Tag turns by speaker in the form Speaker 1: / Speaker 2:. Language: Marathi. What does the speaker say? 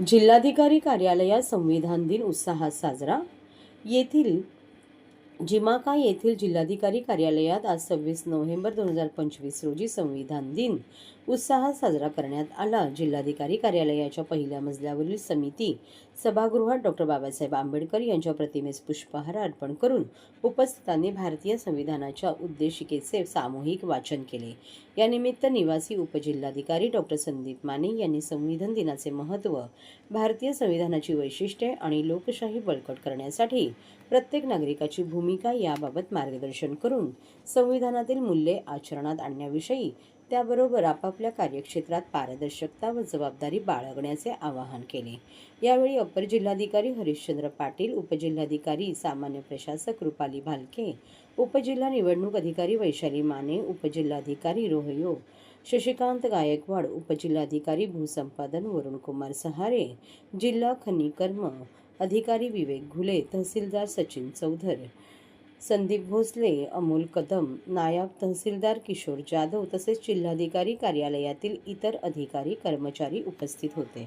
Speaker 1: जिल्हाधिकारी कार्यालयात संविधान दिन उत्साहात साजरा. येथील जिमाका येथील जिल्हाधिकारी कार्यालयात आज सव्वीस नोव्हेंबर दोन हजार पंचवीस रोजी संविधान दिन उत्साहात साजरा करण्यात आला. जिल्हाधिकारी कार्यालयाच्या पहिल्या मजल्यावरील समिती सभागृहात डॉक्टर बाबासाहेब आंबेडकर यांच्या प्रतिमेस पुष्पहार अर्पण करून उपस्थितांनी भारतीय संविधानाच्या उद्देशिकेचे सामूहिक वाचन केले. यानिमित्त निवासी उपजिल्हाधिकारी डॉक्टर संदीप माने यांनी संविधान दिनाचे महत्त्व भारतीय संविधानाची वैशिष्ट्ये आणि लोकशाही बळकट करण्यासाठी प्रत्येक नागरिकाची भूमिका याबाबत मार्गदर्शन करून संविधानातील मूल्ये आचरणात आणण्याविषयी त्याबरोबर आपापल्या कार्यक्षेत्रात पारदर्शकता व जबाबदारी बाळगण्याचे आवाहन केले. यावेळी अप्पर जिल्हाधिकारी हरिश्चंद्र पाटील उपजिल्हाधिकारी सामान्य प्रशासक रुपाली भालके उपजिल्हा निवडणूक अधिकारी वैशाली माने उपजिल्हाधिकारी रोहयो शशिकांत गायकवाड उपजिल्हाधिकारी भूसंपादन वरुणकुमार सहारे जिल्हा खनिकर्म अधिकारी विवेक घुले तहसीलदार सचिन चौधर संदीप भोसले अमोल कदम नायब तहसीलदार किशोर जाधव तसेच जिल्हाधिकारी कार्यालयातील इतर अधिकारी कर्मचारी उपस्थित होते.